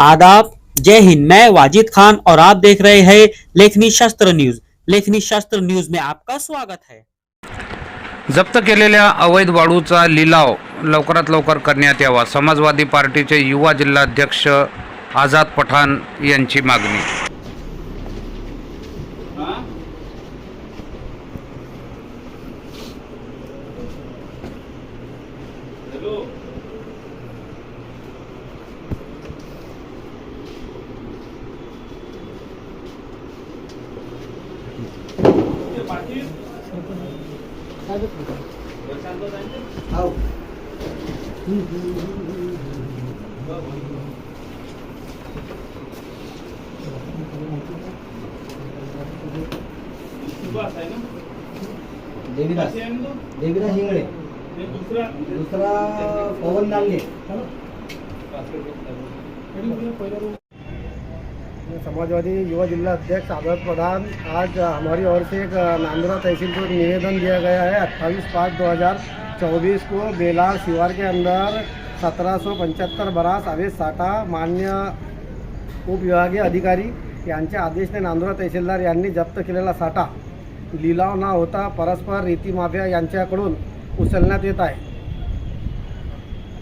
आदाब। जय हिंद। मैं वाजिद खान और आप देख रहे हैं लेखनी शास्त्र न्यूज। लेखनी शास्त्र न्यूज में आपका स्वागत है। जप्त केलेल्या अवैध वाळूचा लिलाव लवकरात लवकर करण्यात यावा समाजवादी पार्टीचे युवा जिल्हाध्यक्ष आझाद पठाण यांची मागणी. देवीदास. देवीदास हिंगळे. दुसरा पवन नांगे. समाजवादी युवा जिला अध्यक्ष आदर प्रधान आज हमारी ओर से एक नांदरा तहसील को निवेदन दिया गया है। अट्ठाईस पाँच दो हज़ार चौबीस को बेलार शिवार के अंदर सत्रह सौ पंच्याहत्तर बरास अवैध साठा मान्य उपविभागीय अधिकारी यांच्या आदेशने नांदुरा तहसीलदार यांनी जप्त केलेला साठा लिलाव न होता परस्पर रीतीमाफिया यांच्याकडून उचलण्यात येत आहे.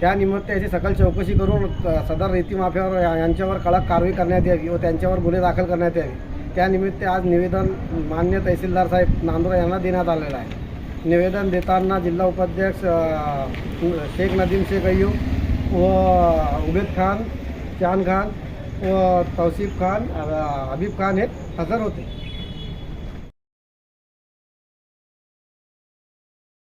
त्यानिमित्त याची सकल चौकशी करून सदर रेती माफियावर यांच्यावर कडक कारवाई करण्यात यावी व त्यांच्यावर गुन्हे दाखल करण्यात यावे. त्यानिमित्त आज निवेदन मान्य तहसीलदार साहेब नांदुरा यांना देण्यात आलेलं आहे. निवेदन देताना जिल्हा उपाध्यक्ष शेख नदीम शेख अय्यूब व उबेद खान चान खान व तौसिफ खान अ, हबीब खान हे हजर होते.